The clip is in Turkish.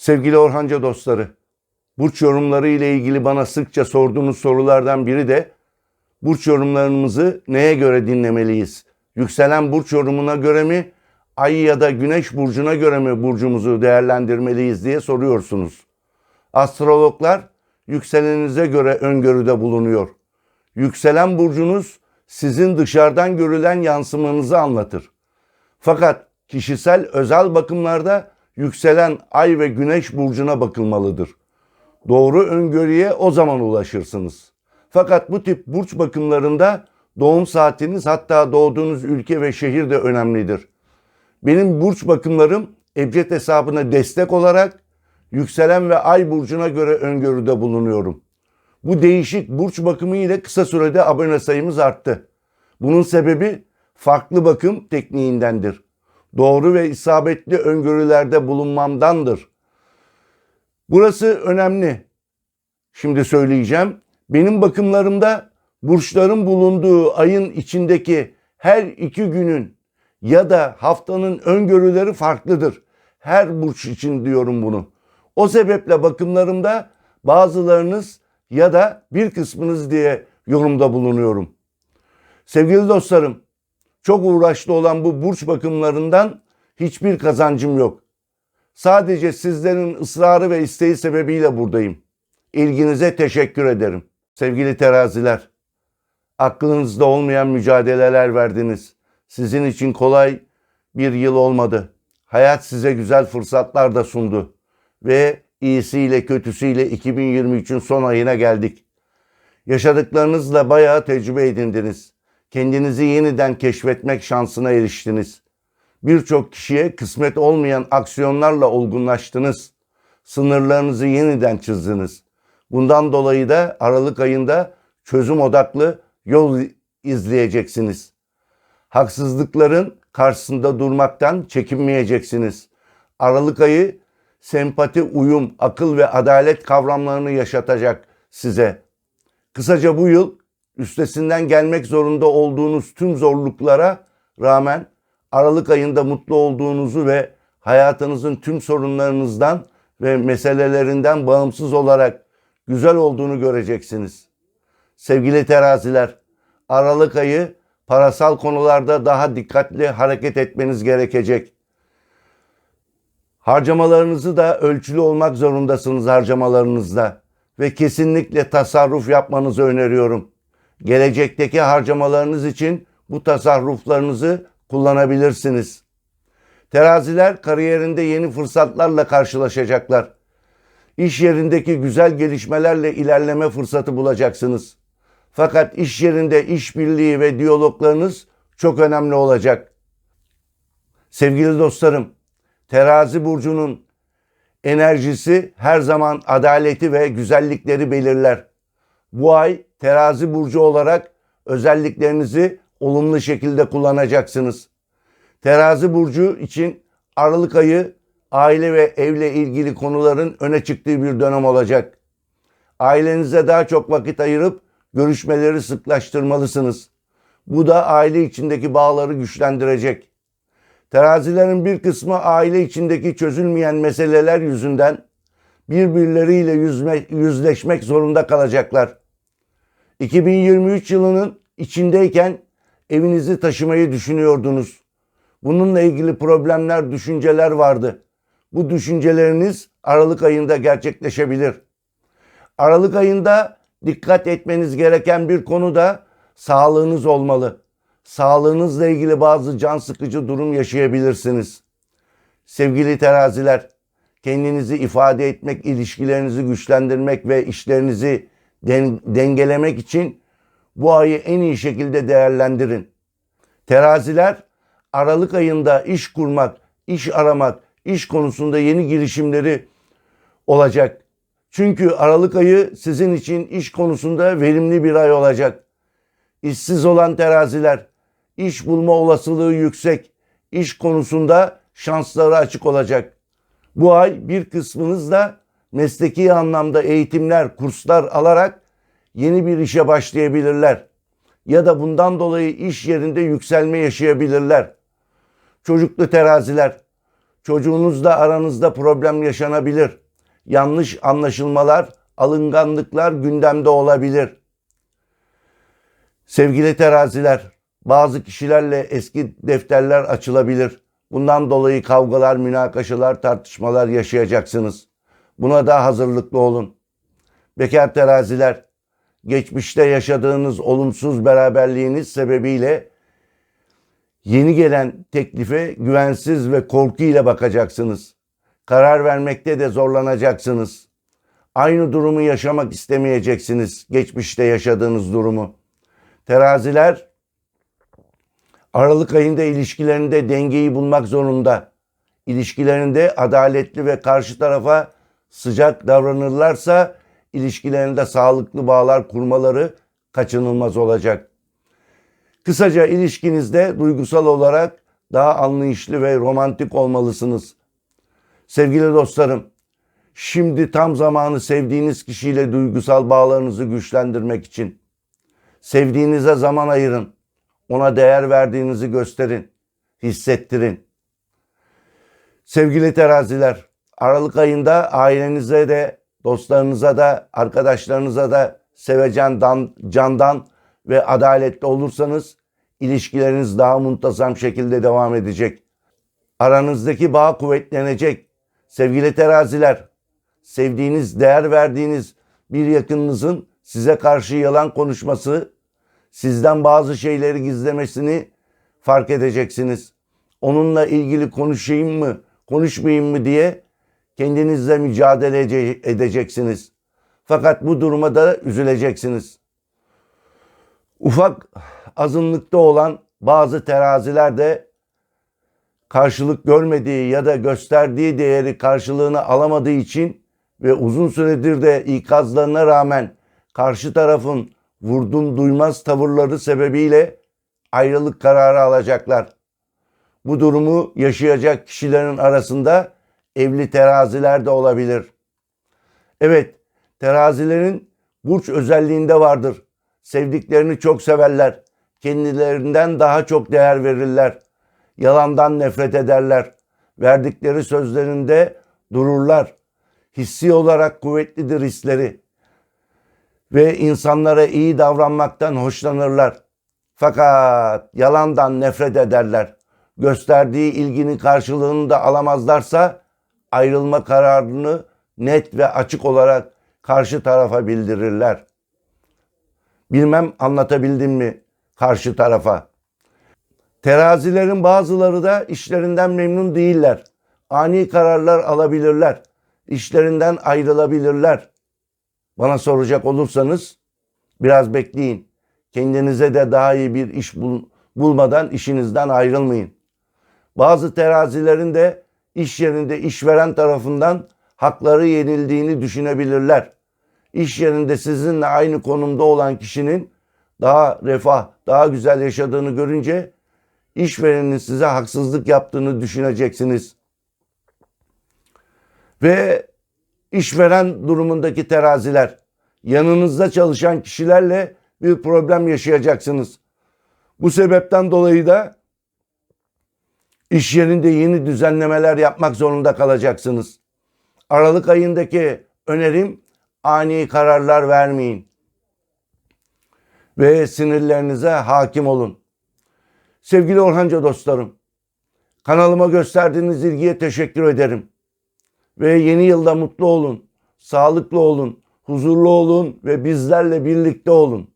Sevgili Orhanca dostları, burç yorumları ile ilgili bana sıkça sorduğunuz sorulardan biri de burç yorumlarımızı neye göre dinlemeliyiz? Yükselen burç yorumuna göre mi, ay ya da güneş burcuna göre mi burcumuzu değerlendirmeliyiz diye soruyorsunuz. Astrologlar yükseleninize göre öngörüde bulunuyor. Yükselen burcunuz sizin dışarıdan görülen yansımanızı anlatır. Fakat kişisel özel bakımlarda yükselen ay ve güneş burcuna bakılmalıdır. Doğru öngörüye o zaman ulaşırsınız. Fakat bu tip burç bakımlarında doğum saatiniz hatta doğduğunuz ülke ve şehir de önemlidir. Benim burç bakımlarım Ebced hesabına destek olarak yükselen ve ay burcuna göre öngörüde bulunuyorum. Bu değişik burç bakımı ile kısa sürede abone sayımız arttı. Bunun sebebi farklı bakım tekniğindendir. Doğru ve isabetli öngörülerde bulunmamdandır. Burası önemli. Şimdi söyleyeceğim. Benim bakımlarımda burçların bulunduğu ayın içindeki her iki günün ya da haftanın öngörüleri farklıdır. Her burç için diyorum bunu. O sebeple bakımlarımda bazılarınız ya da bir kısmınız diye yorumda bulunuyorum. Sevgili dostlarım, çok uğraşlı olan bu burç bakımlarından hiçbir kazancım yok. Sadece sizlerin ısrarı ve isteği sebebiyle buradayım. İlginize teşekkür ederim. Sevgili teraziler, aklınızda olmayan mücadeleler verdiniz. Sizin için kolay bir yıl olmadı. Hayat size güzel fırsatlar da sundu. Ve iyisiyle kötüsüyle 2023'ün son ayına geldik. Yaşadıklarınızla bayağı tecrübe edindiniz. Kendinizi yeniden keşfetmek şansına eriştiniz. Birçok kişiye kısmet olmayan aksiyonlarla olgunlaştınız. Sınırlarınızı yeniden çizdiniz. Bundan dolayı da Aralık ayında çözüm odaklı yol izleyeceksiniz. Haksızlıkların karşısında durmaktan çekinmeyeceksiniz. Aralık ayı sempati, uyum, akıl ve adalet kavramlarını yaşatacak size. Kısaca bu yıl üstesinden gelmek zorunda olduğunuz tüm zorluklara rağmen Aralık ayında mutlu olduğunuzu ve hayatınızın tüm sorunlarınızdan ve meselelerinden bağımsız olarak güzel olduğunu göreceksiniz. Sevgili teraziler, Aralık ayı parasal konularda daha dikkatli hareket etmeniz gerekecek. Harcamalarınızı da ölçülü olmak zorundasınız harcamalarınızda ve kesinlikle tasarruf yapmanızı öneriyorum. Gelecekteki harcamalarınız için bu tasarruflarınızı kullanabilirsiniz. Teraziler kariyerinde yeni fırsatlarla karşılaşacaklar. İş yerindeki güzel gelişmelerle ilerleme fırsatı bulacaksınız. Fakat iş yerinde işbirliği ve diyaloglarınız çok önemli olacak. Sevgili dostlarım, terazi burcunun enerjisi her zaman adaleti ve güzellikleri belirler. Bu ay terazi burcu olarak özelliklerinizi olumlu şekilde kullanacaksınız. Terazi burcu için Aralık ayı aile ve evle ilgili konuların öne çıktığı bir dönem olacak. Ailenize daha çok vakit ayırıp görüşmeleri sıklaştırmalısınız. Bu da aile içindeki bağları güçlendirecek. Terazilerin bir kısmı aile içindeki çözülmeyen meseleler yüzünden birbirleriyle yüzme, yüzleşmek zorunda kalacaklar. 2023 yılının içindeyken evinizi taşımayı düşünüyordunuz. Bununla ilgili problemler, düşünceler vardı. Bu düşünceleriniz Aralık ayında gerçekleşebilir. Aralık ayında dikkat etmeniz gereken bir konu da sağlığınız olmalı. Sağlığınızla ilgili bazı can sıkıcı durum yaşayabilirsiniz. Sevgili teraziler, kendinizi ifade etmek, ilişkilerinizi güçlendirmek ve işlerinizi dengelemek için bu ayı en iyi şekilde değerlendirin. Teraziler Aralık ayında iş kurmak, iş aramak, iş konusunda yeni girişimleri olacak. Çünkü Aralık ayı sizin için iş konusunda verimli bir ay olacak. İşsiz olan teraziler, iş bulma olasılığı yüksek, iş konusunda şansları açık olacak. Bu ay bir kısmınız da mesleki anlamda eğitimler, kurslar alarak yeni bir işe başlayabilirler. Ya da bundan dolayı iş yerinde yükselme yaşayabilirler. Çocuklu teraziler, Çocuğunuzla aranızda problem yaşanabilir. Yanlış anlaşılmalar, alınganlıklar gündemde olabilir. Sevgili teraziler, bazı kişilerle eski defterler açılabilir. Bundan dolayı kavgalar, münakaşalar, tartışmalar yaşayacaksınız. Buna da hazırlıklı olun. Bekar teraziler, geçmişte yaşadığınız olumsuz beraberliğiniz sebebiyle yeni gelen teklife güvensiz ve korku ile bakacaksınız. Karar vermekte de zorlanacaksınız. Aynı durumu yaşamak istemeyeceksiniz. Geçmişte yaşadığınız durumu. Teraziler Aralık ayında ilişkilerinde dengeyi bulmak zorunda. İlişkilerinde adaletli ve karşı tarafa sıcak davranırlarsa ilişkilerinde sağlıklı bağlar kurmaları kaçınılmaz olacak. Kısaca ilişkinizde duygusal olarak daha anlayışlı ve romantik olmalısınız. Sevgili dostlarım, şimdi tam zamanı sevdiğiniz kişiyle duygusal bağlarınızı güçlendirmek için. Sevdiğinize zaman ayırın. Ona değer verdiğinizi gösterin, hissettirin. Sevgili teraziler, Aralık ayında ailenize de, dostlarınıza da, arkadaşlarınıza da sevecen, candan ve adaletli olursanız ilişkileriniz daha muntazam şekilde devam edecek. Aranızdaki bağ kuvvetlenecek. Sevgili teraziler, sevdiğiniz, değer verdiğiniz bir yakınınızın size karşı yalan konuşması, sizden bazı şeyleri gizlemesini fark edeceksiniz. Onunla ilgili konuşayım mı, konuşmayayım mı diye kendinizle mücadele edeceksiniz. Fakat bu duruma da üzüleceksiniz. Ufak azınlıkta olan bazı teraziler de karşılık görmediği ya da gösterdiği değeri karşılığını alamadığı için ve uzun süredir de ikazlarına rağmen karşı tarafın vurdum duymaz tavırları sebebiyle ayrılık kararı alacaklar. Bu durumu yaşayacak kişilerin arasında evli teraziler de olabilir. Evet, terazilerin burç özelliğinde vardır. Sevdiklerini çok severler. Kendilerinden daha çok değer verirler. Yalandan nefret ederler. Verdikleri sözlerinde dururlar. Hissi olarak kuvvetlidir hisleri ve insanlara iyi davranmaktan hoşlanırlar. Fakat yalandan nefret ederler. Gösterdiği ilginin karşılığını da alamazlarsa ayrılma kararını net ve açık olarak karşı tarafa bildirirler. Bilmem anlatabildim mi karşı tarafa? Terazilerin bazıları da işlerinden memnun değiller. Ani kararlar alabilirler. İşlerinden ayrılabilirler. Bana soracak olursanız biraz bekleyin. Kendinize de daha iyi bir iş bul bulmadan işinizden ayrılmayın. Bazı terazilerin de iş yerinde işveren tarafından hakları yenildiğini düşünebilirler. İş yerinde sizinle aynı konumda olan kişinin daha refah, daha güzel yaşadığını görünce işverenin size haksızlık yaptığını düşüneceksiniz. Ve işveren durumundaki teraziler, yanınızda çalışan kişilerle bir problem yaşayacaksınız. Bu sebepten dolayı da iş yerinde yeni düzenlemeler yapmak zorunda kalacaksınız. Aralık ayındaki önerim ani kararlar vermeyin. Ve sinirlerinize hakim olun. Sevgili Orhanca dostlarım, kanalıma gösterdiğiniz ilgiye teşekkür ederim. Ve yeni yılda mutlu olun, sağlıklı olun, huzurlu olun ve bizlerle birlikte olun.